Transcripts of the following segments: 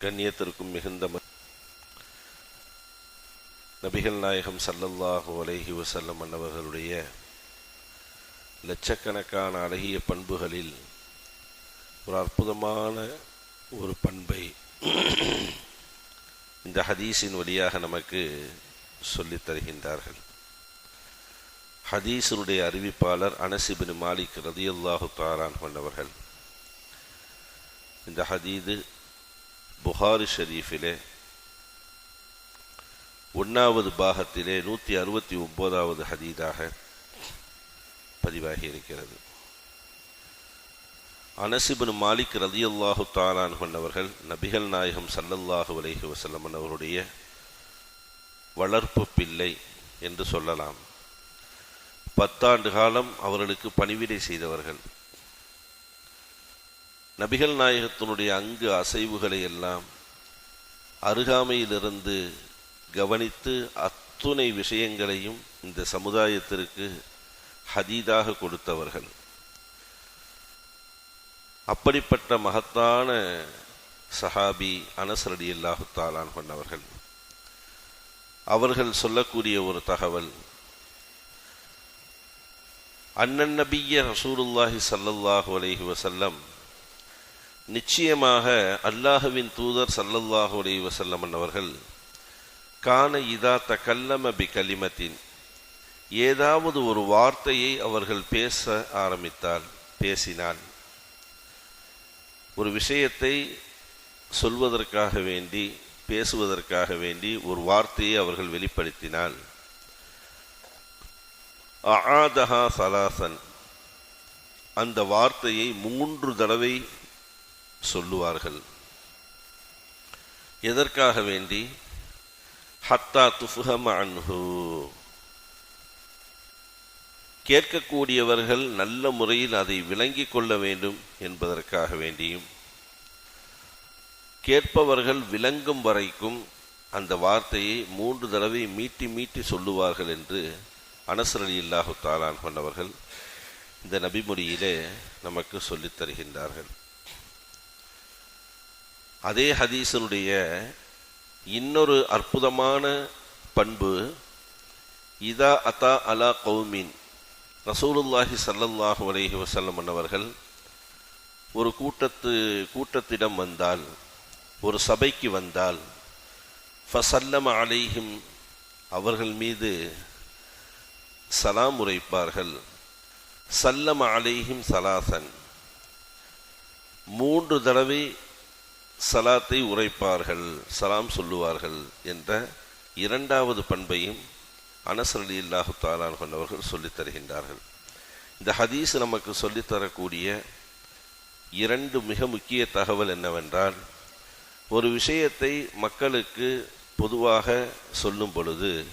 கண்ணியத்திற்கும் மிகுந்த நபிகள் நாயகம் சல்லல்லாஹு அலஹி வசல்லம் அன்னவர்களுடைய லட்சக்கணக்கான அழகிய பண்புகளில் ஒரு அற்புதமான ஒரு பண்பை இந்த ஹதீஸின் வழியாக நமக்கு சொல்லித் தருகின்றார்கள். ஹதீஸினுடைய அறிவிப்பாளர் அனசிபின் மாலிக் ரதியுல்லாஹு தாரான் கொண்டவர்கள் இந்த ஹதீது புகாரி ஷரீஃபிலே ஒன்றாவது பாகத்திலே நூற்றி அறுபத்தி ஒன்பதாவது ஹதீதாக பதிவாகி இருக்கிறது அனசிபின் மாலிக் ரதியுல்லாஹு தாலான் கொண்டவர்கள் நபிகள் நாயகம் சல்லல்லாஹு அலைஹி வசல்லம் அவருடைய வளர்ப்பு பிள்ளை என்று சொல்லலாம். பத்தாண்டு காலம் அவர்களுக்கு பணிவிடை செய்தவர்கள். நபிகள் நாயகத்தினுடைய அங்கு அசைவுகளை எல்லாம் அருகாமையிலிருந்து கவனித்து அத்துணை விஷயங்களையும் இந்த சமுதாயத்திற்கு ஹதீதாக கொடுத்தவர்கள். அப்படிப்பட்ட மகத்தான சஹாபி அனசரடி அல்லாஹு தாலான் கொண்டவர்கள் அவர்கள் சொல்லக்கூடிய ஒரு தகவல் அண்ணன் நபிய ரசூலுல்லாஹி சல்லல்லாஹு அலஹி வசல்லம் நிச்சயமாக அல்லாஹுவின் தூதர் சல்லல்லாஹு அலைஹி வசல்லமன் அவர்கள் கான இதா தக்கல்லம பி கலிமத்தின் ஏதாவது ஒரு வார்த்தையை அவர்கள் பேச ஆரம்பித்தால் பேசினால் ஒரு விஷயத்தை சொல்வதற்காக வேண்டி பேசுவதற்காக வேண்டி ஒரு வார்த்தையை அவர்கள் வெளிப்படுத்தினால் அஆதஹா சலாசன் அந்த வார்த்தையை மூன்று தடவை சொல்லுவார்கள். எதற்காக வேண்டி? ஹத்தா துஃபுகம் கேட்கக்கூடியவர்கள் நல்ல முறையில் அதை விளங்கிக் கொள்ள வேண்டும் என்பதற்காக வேண்டியும் கேட்பவர்கள் விளங்கும் வரைக்கும் அந்த வார்த்தையை மூன்று தடவை மீட்டி மீட்டி சொல்லுவார்கள் என்று அனசர் அலி இல்லாஹு தாலான் கொண்டவர்கள் இந்த நபிமொழியிலே நமக்கு சொல்லித் தருகின்றார்கள். அதே ஹதீசனுடைய இன்னொரு அற்புதமான பண்பு இதா அத்தா அலா கௌமின் ரசூலுல்லாஹி சல்லல்லாஹு அலஹி வசல்லம் அவர்கள் ஒரு கூட்டத்து கூட்டத்திடம் வந்தால் ஒரு சபைக்கு வந்தால் ஃபசல்லம் அலைஹிம் அவர்கள் மீது சலாம் உரைப்பார்கள். சல்லம் அலைஹிம் சலாசன் மூன்று தடவை சலாத்தை உரைப்பார்கள் சலாம் சொல்லுவார்கள் என்ற இரண்டாவது பண்பையும் அனசரலி இல்லாஹு தாலான் கொண்டவர்கள் சொல்லித் தருகின்றார்கள். இந்த ஹதீஸ் நமக்கு சொல்லித்தரக்கூடிய இரண்டு மிக முக்கிய தகவல் என்னவென்றால் ஒரு விஷயத்தை மக்களுக்கு பொதுவாக சொல்லும் பொழுது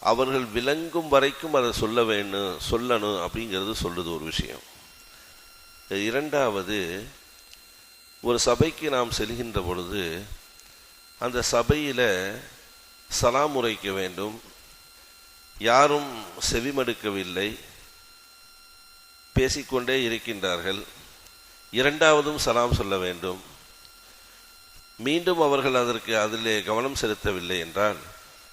அவர்கள் விளங்கும் வரைக்கும் அதை சொல்ல வேணும் சொல்லணும் அப்படிங்கிறது சொல்லுது ஒரு விஷயம். இரண்டாவது ஒரு சபைக்கு நாம் செல்கின்ற பொழுது அந்த சபையில் சலாம் உரைக்க வேண்டும். யாரும் செவிமடுக்கவில்லை. பேசிக்கொண்டே இருக்கின்றார்கள். இரண்டாவதும் சலாம் சொல்ல வேண்டும். மீண்டும் அவர்கள் அதற்கு அதிலே கவனம் செலுத்தவில்லை என்றால்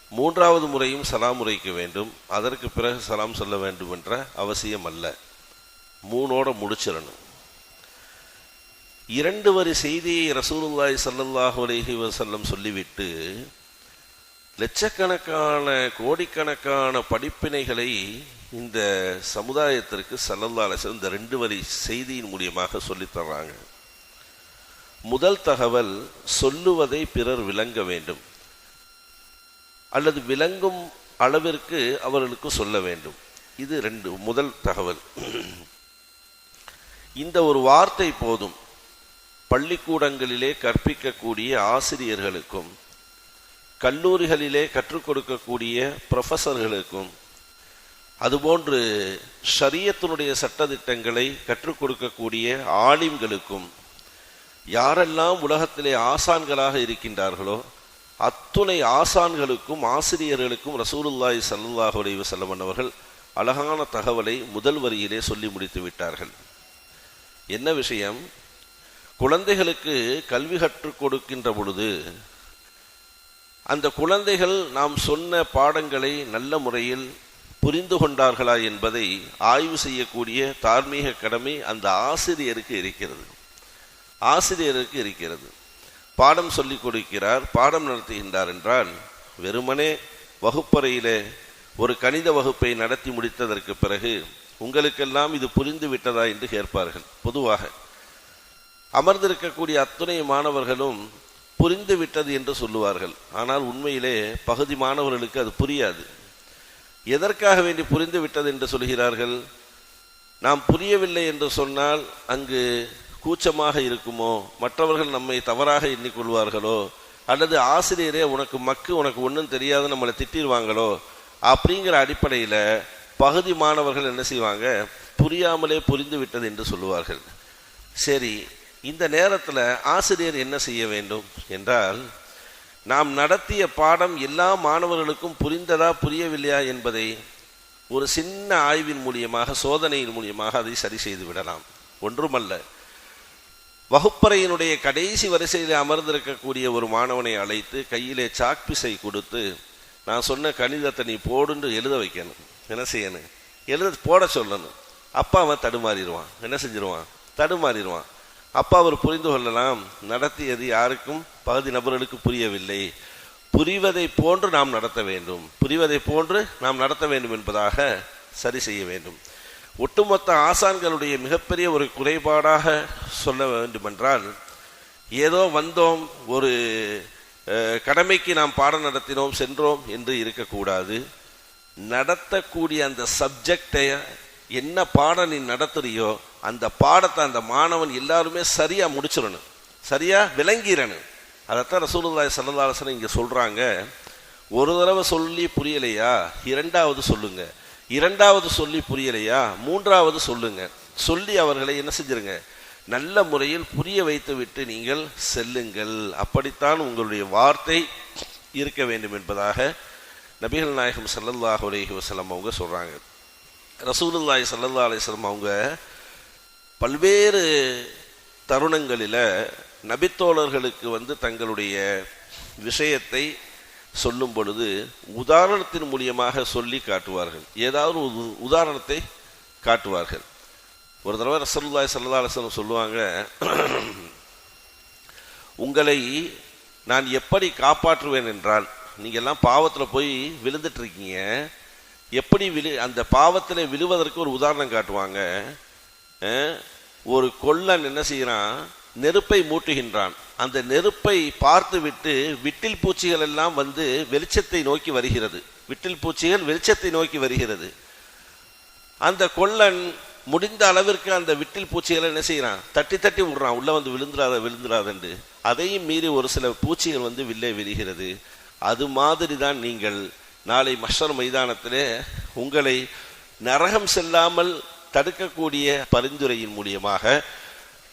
மூன்றாவது முறையும் சலாம் உரைக்க வேண்டும். அதற்கு பிறகு சலாம் சொல்ல வேண்டும் என்ற அவசியம் அல்ல மூணோட முடிச்சிடணும். இரண்டு வரி செய்தியை ரசூலுல்லாய் சல்லல்லாஹு அலைஹி வசல்லம் சொல்லிவிட்டு லட்சக்கணக்கான கோடிக்கணக்கான படிப்பினைகளை இந்த சமுதாயத்திற்கு சல்லல்லா அலிசன் இந்த ரெண்டு வரி செய்தியின் மூலியமாக சொல்லித்தர்றாங்க முதல் தகவல் சொல்லுவதை பிறர் விளங்க வேண்டும். அல்லது விளங்கும் அளவிற்கு அவர்களுக்கு சொல்ல வேண்டும். இது ரெண்டு முதல் தகவல். இந்த ஒரு வார்த்தை போதும். பள்ளிக்கூடங்களிலே கற்பிக்கக்கூடிய ஆசிரியர்களுக்கும் கல்லூரிகளிலே கற்றுக் கொடுக்கக்கூடிய ப்ரொஃபஸர்களுக்கும் அதுபோன்று ஷரியத்தினுடைய சட்டத்திட்டங்களை கற்றுக் கொடுக்கக்கூடிய ஆலிம்களுக்கும் யாரெல்லாம் உலகத்திலே ஆசான்களாக இருக்கின்றார்களோ அத்துணை ஆசான்களுக்கும் ஆசிரியர்களுக்கும் ரசூலுல்லாய் சல்லாஹ் அலைவு செல்லமன் அவர்கள் அழகான தகவலை முதல் வரியிலே சொல்லி முடித்து விட்டார்கள். என்ன விஷயம்? குழந்தைகளுக்கு கல்வி கற்றுக் கொடுக்கின்ற பொழுது அந்த குழந்தைகள் நாம் சொன்ன பாடங்களை நல்ல முறையில் புரிந்து கொண்டார்களா என்பதை ஆய்வு செய்யக்கூடிய தார்மீக கடமை அந்த ஆசிரியருக்கு இருக்கிறது. ஆசிரியருக்கு இருக்கிறது. பாடம் சொல்லிக் கொடுக்கிறார் பாடம் நடத்துகின்றார் என்றால் வெறுமனே வகுப்பறையிலே ஒரு கணித வகுப்பை நடத்தி முடித்ததற்கு பிறகு உங்களுக்கெல்லாம் இது புரிந்து விட்டதா என்று கேட்பார்கள். பொதுவாக அமர்ந்திருக்கக்கூடிய அத்துணை மாணவர்களும் புரிந்து விட்டது என்று சொல்லுவார்கள். ஆனால் உண்மையிலே பகுதி மாணவர்களுக்கு அது புரியாது. எதற்காக வேண்டி புரிந்து விட்டது என்று சொல்கிறார்கள்? நாம் புரியவில்லை என்று சொன்னால் அங்கு கூச்சமாக இருக்குமோ? மற்றவர்கள் நம்மை தவறாக எண்ணிக்கொள்வார்களோ? அல்லது ஆசிரியரே உனக்கு மக்கு உனக்கு ஒன்றும் தெரியாது நம்மளை திட்டிடுவாங்களோ அப்படிங்கிற அடிப்படையில் பகுதி மாணவர்கள் என்ன செய்வாங்க? புரியாமலே புரிந்து விட்டது என்று சொல்லுவார்கள். சரி இந்த நேரத்தில் ஆசிரியர் என்ன செய்ய வேண்டும் என்றால் நாம் நடத்திய பாடம் எல்லா மாணவர்களுக்கும் புரிந்ததா புரியவில்லையா என்பதை ஒரு சின்ன ஆய்வின் மூலியமாக சோதனையின் மூலியமாக அதை சரி செய்து விடலாம். ஒன்றுமல்ல. வகுப்பறையினுடைய கடைசி வரிசையில் அமர்ந்திருக்கக்கூடிய ஒரு மாணவனை அழைத்து கையிலே சாக்பிசை கொடுத்து நான் சொன்ன கணிதத்தை நீ போடுன்னு எழுத வைக்கணும். என்ன செய்யணும்? எழுத போட சொல்லணும். அப்பா அவன் தடுமாறிடுவான். என்ன செஞ்சிருவான்? தடுமாறிடுவான். அப்பா அவர் புரிந்து கொள்ளலாம் நடத்தியது யாருக்கும் பகுதி நபர்களுக்கு புரியவில்லை. புரிவதை போன்று நாம் நடத்த வேண்டும். புரிவதை போன்று நாம் நடத்த வேண்டும் என்பதாக சரி செய்ய வேண்டும். ஒட்டுமொத்த ஆசான்களுடைய மிகப்பெரிய ஒரு குறைபாடாக சொல்ல வேண்டுமென்றால் ஏதோ வந்தோம் ஒரு கடமைக்கு நாம் பாடம் நடத்தினோம் சென்றோம் என்று இருக்கக்கூடாது. நடத்தக்கூடிய அந்த சப்ஜெக்டை என்ன பாடம் நீ நடத்துறியோ அந்த பாடத்தை அந்த மாணவன் எல்லாருமே சரியாக முடிச்சிடணும். சரியாக விளங்கிடணும். அதைத்தான் ரசூலுல்லாய் சல்லதாசன் இங்கே சொல்கிறாங்க ஒரு தடவை சொல்லி புரியலையா? இரண்டாவது சொல்லுங்க. இரண்டாவது சொல்லி புரியலையா? மூன்றாவது சொல்லுங்க. சொல்லி அவர்களை என்ன செஞ்சிருங்க? நல்ல முறையில் புரிய வைத்து விட்டு நீங்கள் செல்லுங்கள். அப்படித்தான் உங்களுடைய வார்த்தை இருக்க வேண்டும் என்பதாக நபிகள் நாயகம் ஸல்லல்லாஹு அலைஹி வஸல்லம் அவங்க சொல்கிறாங்க ரசூலுல்லாஹி சல்லல்லா அலிஸ்லம் அவங்க பல்வேறு தருணங்களில் நபித்தோழர்களுக்கு வந்து தங்களுடைய விஷயத்தை சொல்லும் பொழுது உதாரணத்தின் மூலியமாக சொல்லி காட்டுவார்கள். ஏதாவது ஒரு உ- உதாரணத்தை காட்டுவார்கள். ஒரு தடவை ரசூலுல்லாஹி சல்லா அலைஹி சொல்லுவாங்க உங்களை நான் எப்படி காப்பாற்றுவேன் என்றால் நீங்கள் எல்லாம் பாவத்தில் போய் விழுந்துட்டு இருக்கீங்க. எப்படி விழு அந்த பாவத்தில் விழுவதற்கு ஒரு உதாரணம் காட்டுவாங்க. ஒரு கொல்லன் என்ன செய்கிறான்? நெருப்பை மூட்டுகின்றான். அந்த நெருப்பை பார்த்து விட்டு விட்டில் பூச்சிகள் எல்லாம் வந்து வெளிச்சத்தை நோக்கி வருகிறது. விட்டில் பூச்சிகள் வெளிச்சத்தை நோக்கி வருகிறது. அந்த கொள்ளன் முடிந்த அளவிற்கு அந்த விட்டில் பூச்சிகளை என்ன செய்கிறான்? தட்டி தட்டி விடுறான். உள்ளே வந்து விழுந்துடாத விழுந்துடாதென்று. அதையும் மீறி ஒரு சில பூச்சிகள் வந்து வில்லே விரிகிறது அது மாதிரி தான் நீங்கள் நாளை மஷர் மைதானத்திலே உங்களை நரகம் செல்லாமல் தடுக்கக்கூடிய பரிந்துரையின் மூலியமாக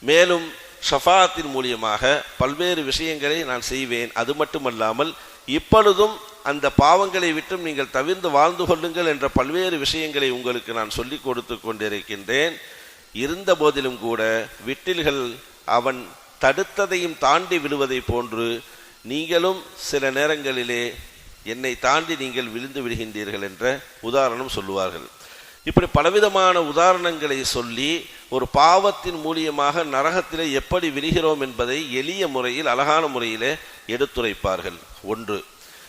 மேலும் ஷஃபாத்தின் மூலியமாக பல்வேறு விஷயங்களை நான் செய்வேன். அது மட்டுமல்லாமல் இப்பொழுதும் அந்த பாவங்களை விட்டும் நீங்கள் தவிர்ந்து வாழ்ந்து கொள்ளுங்கள் என்ற பல்வேறு விஷயங்களை உங்களுக்கு நான் சொல்லிக் கொடுத்து கொண்டிருக்கின்றேன். இருந்த போதிலும் கூட விட்டில்கள் அவன் தடுத்ததையும் தாண்டி விடுவதை போன்று நீங்களும் சில நேரங்களிலே என்னை தாண்டி நீங்கள் விழுந்து விடுகின்றீர்கள் என்ற உதாரணம் சொல்லுவார்கள். இப்படி பலவிதமான உதாரணங்களை சொல்லி ஒரு பாவத்தின் மூலியமாக நரகத்திலே எப்படி விழுகிறோம் என்பதை எளிய முறையில் அழகான முறையிலே எடுத்துரைப்பார்கள். ஒன்று.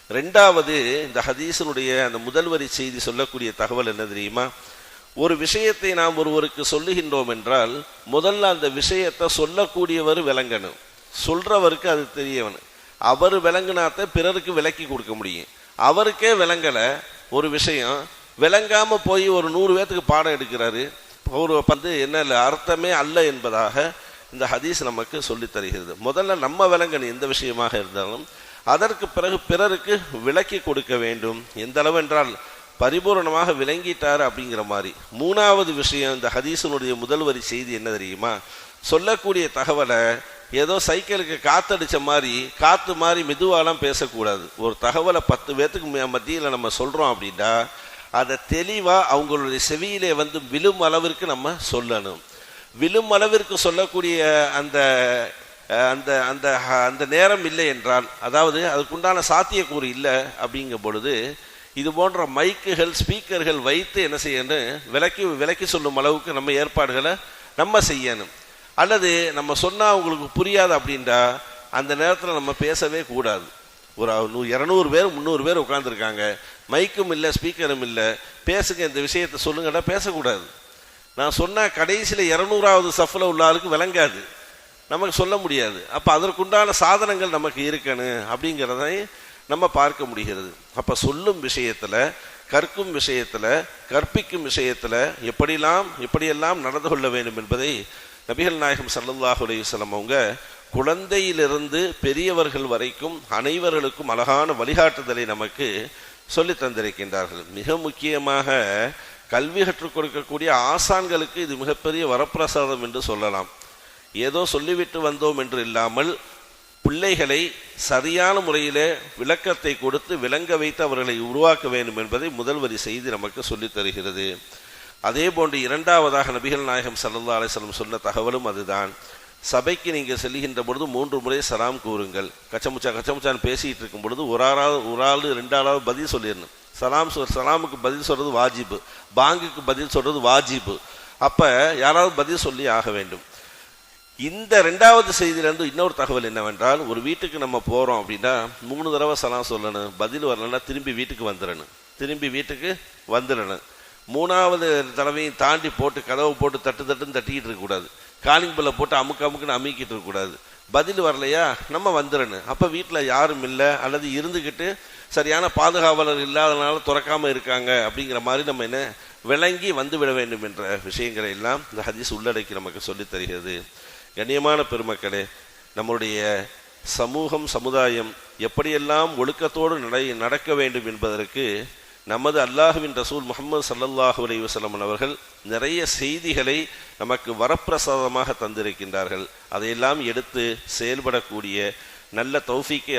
ரெண்டாவது இந்த ஹதீசனுடைய அந்த முதல் வரி செய்தி சொல்லக்கூடிய தகவல் என்ன தெரியுமா? ஒரு விஷயத்தை நாம் ஒருவருக்கு சொல்லுகின்றோம் என்றால் முதல்ல அந்த விஷயத்தை சொல்லக்கூடியவர் விளங்கணும். சொல்றவருக்கு அது தெரியவனு. அவர் விளங்குனாத்த பிறருக்கு விளக்கி கொடுக்க முடியும். அவருக்கே விளங்கலை ஒரு விஷயம். விளங்காமல் போய் ஒரு நூறு பேர்த்துக்கு பாடம் எடுக்கிறாரு. ஒரு வந்து என்ன இல்லை அர்த்தமே அல்ல என்பதாக இந்த ஹதீஸ் நமக்கு சொல்லித் தருகிறது. முதல்ல நம்ம விளங்கணும் எந்த விஷயமாக இருந்தாலும். அதற்கு பிறகு பிறருக்கு விளக்கி கொடுக்க வேண்டும். எந்த அளவு என்றால் பரிபூரணமாக விளங்கிட்டார் அப்படிங்கிற மாதிரி. மூணாவது விஷயம் இந்த ஹதீசனுடைய முதல் வரி செய்தி என்ன தெரியுமா? சொல்லக்கூடிய தகவலை ஏதோ சைக்கிளுக்கு காத்தடிச்ச மாதிரி காத்து மாதிரி மெதுவாலாம் பேசக்கூடாது. ஒரு தகவலை பத்து பேர்த்துக்கு மத்தியில் நம்ம சொல்கிறோம் அப்படின்னா அதை தெளிவாக அவங்களுடைய செவியிலே வந்து விழும் அளவிற்கு நம்ம சொல்லணும். விழும் அளவிற்கு சொல்லக்கூடிய அந்த அந்த அந்த அந்த நேரம் இல்லை என்றால் அதாவது அதுக்குண்டான சாத்தியக்கூறு இல்லை அப்படிங்கும் பொழுது இது போன்ற மைக்குகள் ஸ்பீக்கர்கள் வைத்து என்ன செய்யணும்? விலக்கி விலக்கி சொல்லும் அளவுக்கு நம்ம ஏற்பாடுகளை நம்ம செய்யணும். அல்லது நம்ம சொன்னால் அவங்களுக்கு புரியாது அப்படின்றா அந்த நேரத்தில் நம்ம பேசவே கூடாது. ஒரு நூ இரநூறு பேர் முந்நூறு பேர் உட்காந்துருக்காங்க மைக்கும் இல்லை ஸ்பீக்கரும் இல்லை. பேசுங்க இந்த விஷயத்தை சொல்லுங்கடா பேசக்கூடாது. நான் சொன்ன கடைசியில் இரநூறாவது சஃபில் உள்ள ஆளுக்கு விளங்காது. நமக்கு சொல்ல முடியாது. அப்போ அதற்குண்டான சாதனங்கள் நமக்கு இருக்கணும் அப்படிங்கிறதை நம்ம பார்க்க முடிகிறது. அப்போ சொல்லும் விஷயத்தில் கற்கும் விஷயத்தில் கற்பிக்கும் விஷயத்தில் எப்படிலாம் எப்படியெல்லாம் நடந்து கொள்ள வேண்டும் என்பதை நபிகள் நாயகம் ஸல்லல்லாஹு அலைஹி அவங்க குழந்தையிலிருந்து பெரியவர்கள் வரைக்கும் அனைவர்களுக்கும் அழகான வழிகாட்டுதலை நமக்கு சொல்லி தந்திருக்கின்றார்கள். மிக முக்கியமாக கல்வி கற்றுக் கொடுக்கக்கூடிய ஆசான்களுக்கு இது மிகப்பெரிய வரப்பிரசாதம் என்று சொல்லலாம். ஏதோ சொல்லிவிட்டு வந்தோம் என்று இல்லாமல் பிள்ளைகளை சரியான முறையில் விளக்கத்தை கொடுத்து விளங்க வைத்து அவர்களை உருவாக்க வேண்டும் என்பதை முதல் வரி செய்தி நமக்கு சொல்லித் தருகிறது. அதே போன்று இரண்டாவதாக நபிகள் நாயகம் சல்லா அலைஹி சொன்ன தகவலும் அதுதான். சபைக்கு நீங்கள் செல்கின்ற பொழுது மூன்று முறை சலாம் கூறுங்கள். கச்சமுச்சா கச்சமுச்சான்னு பேசிகிட்டு இருக்கும் பொழுது ஒரு ஆறாவது ஒரு ஆள் ரெண்டு ஆளாவது பதில் சொல்லிடணும். சலாம் சொல் சலாமுக்கு பதில் சொல்கிறது வாஜிபு. பாங்குக்கு பதில் சொல்கிறது வாஜிபு. அப்போ யாராவது பதில் சொல்லி ஆக வேண்டும். இந்த ரெண்டாவது செய்தியிலேருந்து இன்னொரு தகவல் என்னவென்றால் ஒரு வீட்டுக்கு நம்ம போகிறோம் அப்படின்னா மூணு தடவை சலாம் சொல்லணும். பதில் வரலன்னா திரும்பி வீட்டுக்கு வந்துடணும். திரும்பி வீட்டுக்கு வந்துடணும். மூணாவது தடவையும் தாண்டி போட்டு கதவை போட்டு தட்டு தட்டுன்னு தட்டிக்கிட்டு இருக்கக்கூடாது காலிங் பில்லை போட்டு அமுக்கு அமுக்குன்னு அமுக்கிட்டு இருக்கக்கூடாது பதில் வரலையா? நம்ம வந்துடணும் அப்போ வீட்டில் யாரும் இல்லை அல்லது இருந்துக்கிட்டு சரியான பாதுகாவலர் இல்லாதனால துறக்காமல் இருக்காங்க அப்படிங்கிற மாதிரி நம்ம என்ன விளங்கி வந்து விட வேண்டும் என்ற விஷயங்களை எல்லாம் இந்த ஹதீஸ் உள்ளடக்கி நமக்கு சொல்லித் தருகிறது. கண்ணியமான பெருமக்களே நம்முடைய சமூகம் சமுதாயம் எப்படியெல்லாம் ஒழுக்கத்தோடு நடை நடக்க வேண்டும் என்பதற்கு நமது அல்லாஹுவின் ரசூல் முகமது சல்லல்லாஹு அலி வசலமன் அவர்கள் நிறைய செய்திகளை நமக்கு வரப்பிரசாதமாக தந்திருக்கின்றார்கள். அதையெல்லாம் எடுத்து செயல்படக்கூடிய நல்ல தௌஃபிக்கை